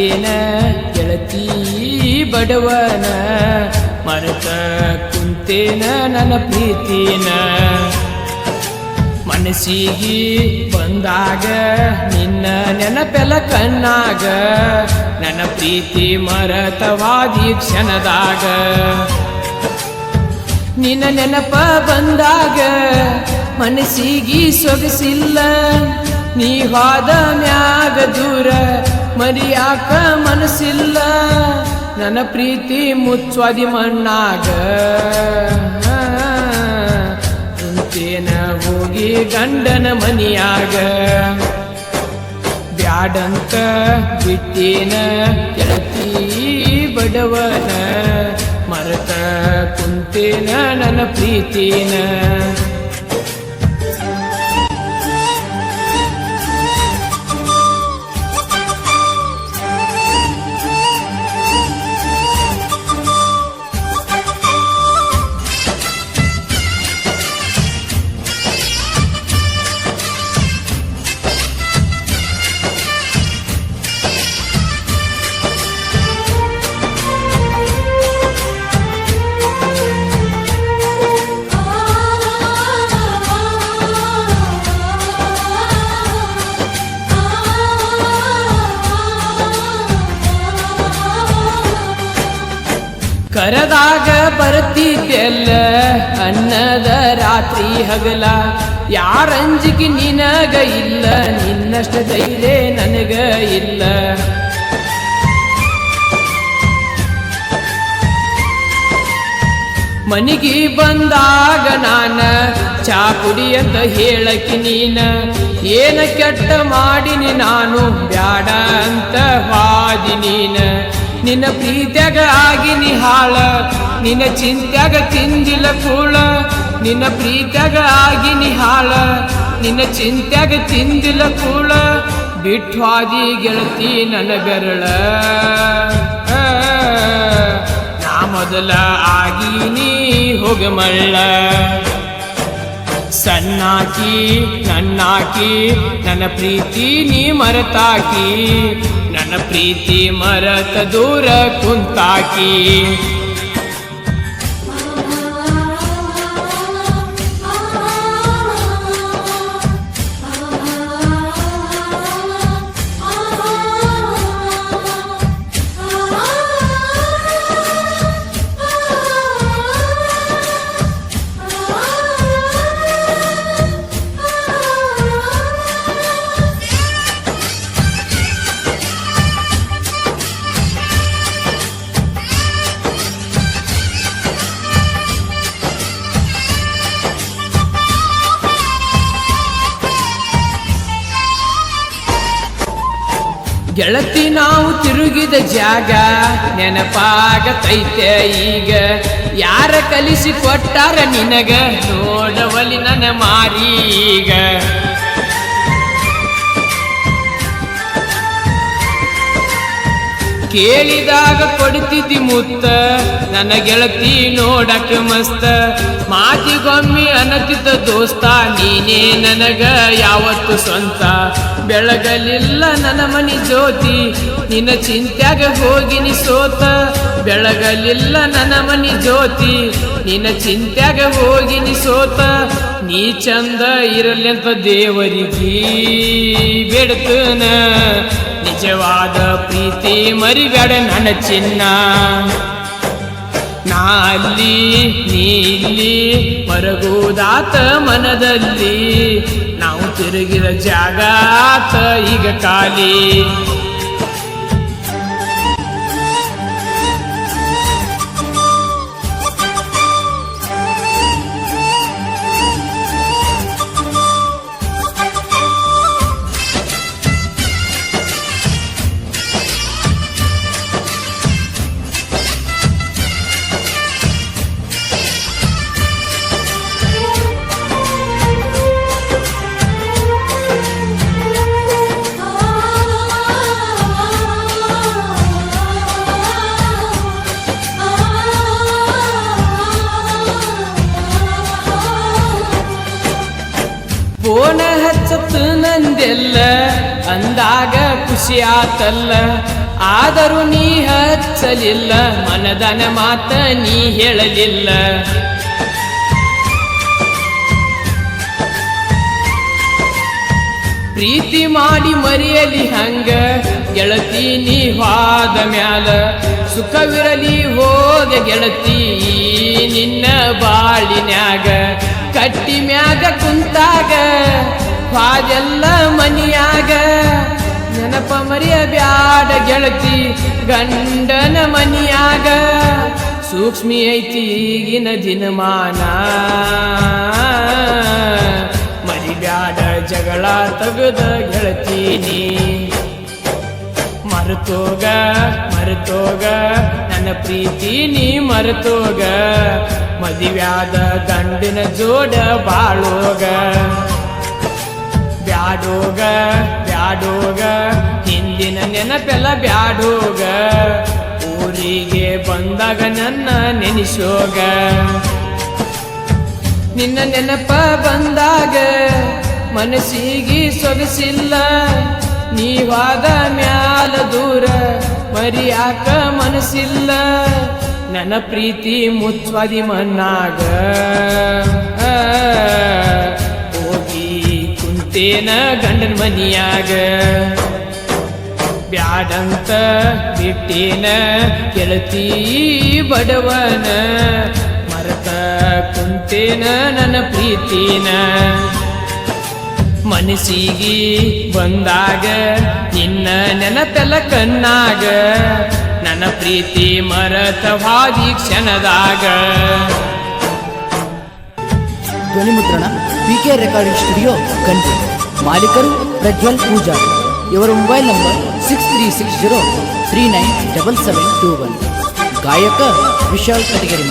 ಬಿಟ್ಟೇನ ಗೆಳತಿ ಬಡವನ ಮರೆತ ಕುಂತೇನ ನನ್ನ ಪ್ರೀತಿನ. ಮನಸ್ಸಿಗೆ ಬಂದಾಗ ನಿನ್ನ ನೆನಪೆಲ್ಲ ಕಣ್ಣಾಗ, ನನ್ನ ಪ್ರೀತಿ ಮರತವಾದಿ ಕ್ಷಣದಾಗ. ನಿನ್ನ ನೆನಪ ಬಂದಾಗ ಮನಸ್ಸಿಗೆ ಸೊಗಸಿಲ್ಲ ನೀ ಹಾದ ಮ್ಯಾಗ ದೂರ ಮರಿಯಾಕ ಮನಸ್ಸಿಲ್ಲ. ನನ್ನ ಪ್ರೀತಿ ಮುಚ್ಚುವಾದಿ ಮಣ್ಣಾಗ. ಕುಂತೇನ ಹೋಗಿ ಗಂಡನ ಮನಿಯಾಗ. ಬ್ಯಾಡಂತ ಬಿಟ್ಟೇನ ಕೆಳತಿ ಬಡವನ, ಮರತ ಕುಂತೇನ ನನ್ನ ಪ್ರೀತಿನ. ಕರದಾಗ ಬರ್ತಿದ್ದೆಲ್ಲ ಅನ್ನದ ರಾತ್ರಿ ಹಗಲ. ಯಾರಂಜಿಗೆ ನಿನಗ ಇಲ್ಲ, ನಿನ್ನಷ್ಟ ಧೈರ್ಯ ನನಗ ಇಲ್ಲ. ಮನಿಗೆ ಬಂದಾಗ ನಾನ ಚಾ ಕುಡಿ ಅಂತ ಹೇಳಕಿ ನೀನ. ಏನ ಕೆಟ್ಟ ಮಾಡಿನಿ ನಾನು, ಬ್ಯಾಡ ಅಂತ ವಾದಿ ನೀನ. ನಿನ್ನ ಪ್ರೀತ್ಯಾಗ ಆಗಿನಿ ಹಾಳ ನಿನ್ನ ಚಿಂತ್ಯಾಗ ತಿಂದಿಲ್ಲ ಕೂಳ, ನಿನ್ನ ಪ್ರೀತ್ಯಾಗ ಆಗಿನಿ ಹಾಳ ನಿನ್ನ ಚಿಂತ್ಯಾಗ ತಿಂದಿಲ್ಲ ಕೂಳ ಬಿಟ್ವಾದಿ ಗೆಳತಿ ನನ್ನ ಬೆರಳ. ನಾ ಮೊದಲ ಆಗಿ ನೀ ಮಳ್ಳ. ಸಣ್ಣಾಕಿ, ನನ್ನಾಕಿ, ನನ್ನ ಪ್ರೀತಿ ನೀ ಮರತಾಕಿ. ನನ್ನ ಪ್ರೀತಿ ಮರತ ದೂರ ಕುಂತಾಕಿ. ಗೆಳತಿ ನಾವು ತಿರುಗಿದ ಜಾಗ ನೆನಪಾಗತೈತೆ ಈಗ. ಯಾರ ಕಲಿಸಿ ಕೊಟ್ಟಾರ ನಿನಗ? ನೋಡವಲಿ ನನ್ನ ಮಾರೀಗ. ಕೇಳಿದಾಗ ಕೊಡ್ತಿದ್ದಿ ಮುತ್ತ. ನನ್ನ ಗೆಳತಿ ನೋಡಕ್ಕೆ ಮಸ್ತ. ಮಾತಿಗೊಮ್ಮಿ ಅನತಿದ್ದ ದೋಸ್ತ, ನೀನೇ ನನಗ ಯಾವತ್ತು ಸ್ವಂತ. ಬೆಳಗಲಿಲ್ಲ ನನ್ನ ಮನಿ ಜ್ಯೋತಿ, ನಿನ್ನ ಚಿಂತ್ಯಾಗ ಹೋಗಿನಿ ಸೋತ ಬೆಳಗಲಿಲ್ಲ ನನ್ನ ಮನಿ ಜ್ಯೋತಿ, ನಿನ್ನ ಚಿಂತ್ಯಾಗ ಹೋಗಿನಿ ಸೋತ ನೀ ಚಂದ ಇರಲಿ ಅಂತ ದೇವರಿಗೆ ಬೇಡ್ತನ. ನಿಜವಾದ ಪ್ರೀತಿ ಮರಿಗಡೆ ನನ್ನ ಚಿನ್ನ. ನಾಲ್ಲಿ ಅಲ್ಲಿ, ನೀ ಮನದಲ್ಲಿ. ನಾವು ತಿರುಗಿದ ಜಾಗ ಆತ ಈಗ ಖಾಲಿ. ಅಂದಾಗ ಖುಷಿಯಾತಲ್ಲ, ಆದರೂ ನೀ ಹಚ್ಚಲಿಲ್ಲ, ಮನದನ ಮಾತ ನೀ ಹೇಳಲಿಲ್ಲ. ಪ್ರೀತಿ ಮಾಡಿ ಮರೆಯಲಿ ಹಂಗ, ಗೆಳತಿ ನೀ ವಾದ ಮ್ಯಾಲ. ಸುಖವಿರಲಿ ಹೋಗ ಗೆಳತಿ ನಿನ್ನ ಬಾಳಿನ್ಯಾಗ. ಕಟ್ಟಿ ಮ್ಯಾಗ ಕುಂತಾಗ, ಹಾಗೆಲ್ಲ ಮನಿಯಾಗ. ನೆನಪ ಮರಿಯ ಬ್ಯಾಡ ಗೆಳತಿ, ಗಂಡನ ಮನಿಯಾಗ ಸೂಕ್ಷ್ಮಿ ಐತಿ ಈಗಿನ ದಿನಮಾನ. ಮರಿಬ್ಯಾಡ ಜಗಳ ತಗದ ಗೆಳತೀನಿ ಮರೆತೋಗ ಮರೆತೋಗ, ನನ್ನ ಪ್ರೀತಿ ನೀ ಮರೆತೋಗ. ಮದಿವ್ಯಾದ ಗಂಡಿನ ಜೋಡ ಬಾಳೋಗ. ಬ್ಯಾಡೋಗ ನೆನಪೆಲ್ಲ ಬ್ಯಾಡೋಗ. ಊರಿಗೆ ಬಂದಾಗ ನನ್ನ ನೆನೆಸೋಗ. ನಿನ್ನ ನೆನಪ ಬಂದಾಗ ಮನಸ್ಸಿಗೆ ಸೊಗಸಿಲ್ಲ. ನೀವಾದ ಮ್ಯಾಲ ದೂರ ಮರಿಯಾಕ ಮನಸ್ಸಿಲ್ಲ. ನನ್ನ ಪ್ರೀತಿ ಮುತ್ವಾದಿ ಮನ್ನಾಗ ಹೋಗಿ ಕುಂತೇನ ಗಂಡನ ಮನಿಯಾಗ. ಬ್ಯಾಡಂತ ಬಿಟ್ಟಿನ ಗೆಳತಿ ಬಡವನ, ಮರತ ಕುಂತೇನ ನನ್ನ ಪ್ರೀತಿನ. ಮನಸ್ಸಿಗೆ ಬಂದಾಗ ನಿನ್ನ ನೆನಪೆಲ್ಲ ಕಣ್ಣಾಗ, ನನ್ನ ಪ್ರೀತಿ ಮರತ ಹಾದಿ ಕ್ಷಣದಾಗ ಧ್ವನಿಮುದ್ರಣ ಪಿಕೆ ರೆಕಾರ್ಡಿಂಗ್ ಸ್ಟುಡಿಯೋ, ಗಂಟೆ. ಮಾಲೀಕರು ಪ್ರಜ್ವಲ್ ಪೂಜಾ ಇವರ mobile number six three six zero three nine double seven two one ಗಾಯಕ ವಿಶಾಲ್ ಕಟಗರಿ